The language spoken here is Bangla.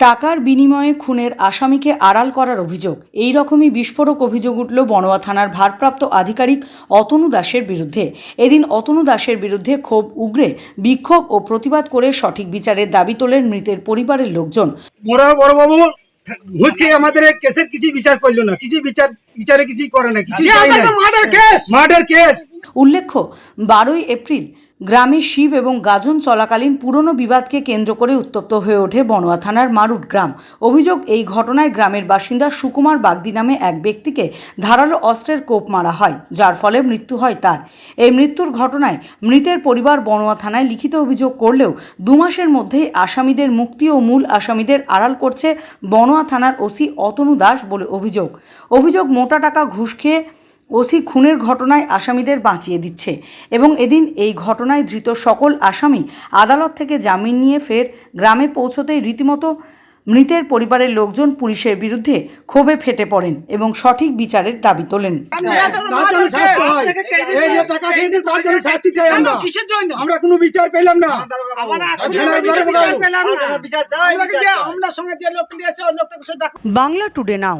টাকার বিনিময়ে খুনের আসামিকে আড়াল করার অভিযোগ। এই রকমই বিস্ফোরক অভিযোগ উঠল বনোয়া থানার ভারপ্রাপ্ত আধিকারিক অতনু দাসের বিরুদ্ধে। এদিন অতনু দাসের বিরুদ্ধে ক্ষোভ উগরে বিক্ষোভ ও প্রতিবাদ করে সঠিক বিচারের দাবি তোলেন মৃতের পরিবারের লোকজন। মোরা বড়বাবু ঘুষ খেয়ে আমাদের কেসের কিছু বিচার করল না। কিছু বিচার বিচারে কিছুই করে না কিছু মার্ডার কেস মার্ডার কেস উল্লেখ্য, বারোই এপ্রিল গ্রামে শিব এবং গাজন চলাকালীন পুরনো বিবাদকে কেন্দ্র করে উত্তপ্ত হয়ে ওঠে বনোয়া থানার মারুট গ্রাম। অভিযোগ, এই ঘটনায় গ্রামের বাসিন্দা সুকুমার বাগদি নামে এক ব্যক্তিকে ধারালো অস্ত্রের কোপ মারা হয়, যার ফলে মৃত্যু হয় তার। এই মৃত্যুর ঘটনায় মৃতের পরিবার বনোয়া থানায় লিখিত অভিযোগ করলেও দু মাসের মধ্যেই আসামিদের মুক্তি ও মূল আসামিদের আড়াল করছে বনোয়া থানার ওসি অতনু দাস বলে অভিযোগ। অভিযোগ, মোটা টাকা ঘুষ খেয়ে ওসি খুনের ঘটনায় আসামিদের বাঁচিয়ে দিচ্ছে এবং এদিন এই ঘটনায় ধৃত সকল আসামি আদালত থেকে জামিন নিয়ে ফের গ্রামে পৌঁছতেই রীতিমতো মৃতের পরিবারের লোকজন পুলিশের বিরুদ্ধে ক্ষোভে ফেটে পড়েন এবং সঠিক বিচারের দাবি তোলেন। হয় আমরা। কোনো বিচার পেলাম না। Bangla today now.